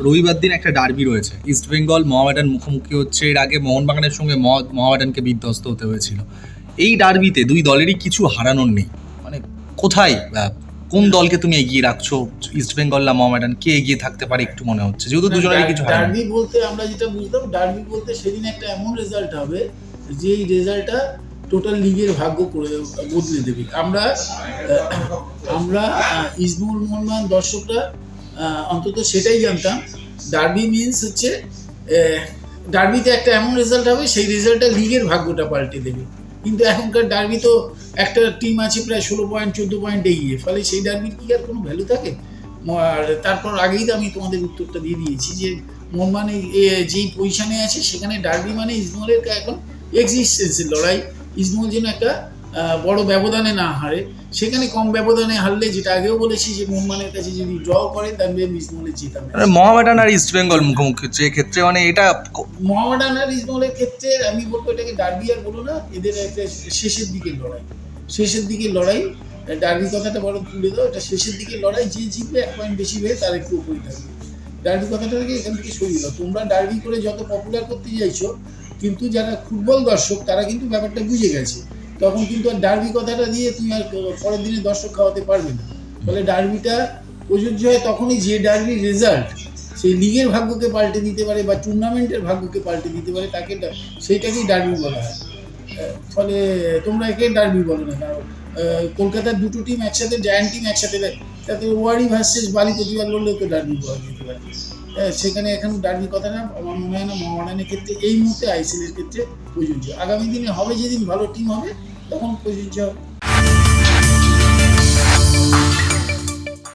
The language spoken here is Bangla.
রবিবার দিন একটা ডার্বি রয়েছে। ইস্ট বেঙ্গল মোহামেডান মুখোমুখি হচ্ছে। এর আগে মোহনবাগানের সঙ্গে মহ- মোহামেডানকে বিধ্বস্ত হতে হয়েছিল। এই ডার্বিতে দুই দলেরই কিছু হারানোর নেই। মানে কোথায় কোন দলকে তুমি এগিয়ে রাখছো? ইস্ট বেঙ্গল না মোহামেডান? কে এগিয়ে থাকতে পারে একটু মনে হচ্ছে? যেহেতু দুজনেরই কিছু ডার্বি বলতে আমরা যেটা বুঝতাম ডার্বি বলতে সেদিন একটা এমন রেজাল্ট হবে যে এই রেজাল্টটা টোটাল লিগের ভাগ্য করে বদলে দেবে। আমরা আমরা ইস্টবেঙ্গল মোহনবাগান দর্শকরা অন্তত সেটাই জানতাম। ডার্বি মিনস হচ্ছে ডার্বিতে একটা এমন রেজাল্ট হবে, সেই রেজাল্টটা লিগের ভাগ্যটা পাল্টে দেবে। কিন্তু এখনকার ডার্বি তো একটা টিম আছে প্রায় ষোলো পয়েন্ট চোদ্দ পয়েন্ট এগিয়ে। ফলে সেই ডার্বির কি আর কোনো ভ্যালু থাকে? আর তারপর আগেই তো আমি তোমাদের উত্তরটা দিয়ে দিয়েছি যে, মন মানে যেই পজিশনে আছে, সেখানে ডার্বি মানে ইজমলের এখন এক্সিস্টেন্সের লড়াই। ইজমল যেন একটা বড় ব্যবধানে না হারে। সেখানে কম ব্যবধানে হারলে যেটা আগেও বলেছি যে মোহনবানের কাছে যদি ড্র করে তাহলে ইজমলের জেতা match। মানে মোহামেডান আর ইস্ট বেঙ্গল মুখোমুখি হচ্ছে। এক্ষেত্রে মানে এটা মোহামেডান আর ইজমলের ক্ষেত্রে আমি বলব এটাকে ডার্বি আর বলো না এদের একটা শেষের দিকের লড়াই। শেষের দিকের লড়াই। ডার্বি কথাটা বড় তুলে দাও এটা শেষের দিকের লড়াই। যে জিতবে এক পয়েন্ট বেশি পেয়ে তার একটু উপরে থাকবে। ডার্বি কথাটা থেকে এখান থেকে সরিয়ে দাও। তোমরা ডার্বি করে যত পপুলার করতে চাইছো কিন্তু যারা ফুটবল দর্শক তারা কিন্তু ব্যাপারটা বুঝে গেছে। তখন কিন্তু আর ডার্বি কথাটা দিয়ে তুমি আর পরের দিনে দর্শক খাওয়াতে পারবে না। ফলে ডার্বিটা প্রযোজ্য হয় তখনই যে ডার্বির রেজাল্ট সেই লিগের ভাগ্যকে পাল্টে দিতে পারে বা টুর্নামেন্টের ভাগ্যকে পাল্টে দিতে পারে, তাকে সেইটাকেই ডার্বি বলা হয়। ফলে তোমরা একে ডার্বি বলো না কারণ কলকাতার দুটো টিম একসাথে জায়ান্ট টিম একসাথে তাতে ওয়ারি ভার্সেস বালি প্রতিবাদ বললেও তো ডার্বি বলা যেতে পারে। সেখানে এখন ডার্বি কথাটা আমার মনে হয় না মহামানের ক্ষেত্রে এই মুহূর্তে আইসিএলের ক্ষেত্রে প্রযোজ্য। আগামী দিনে হবে, যেদিন ভালো টিম হবে, তখন প্রযোজ্য হবে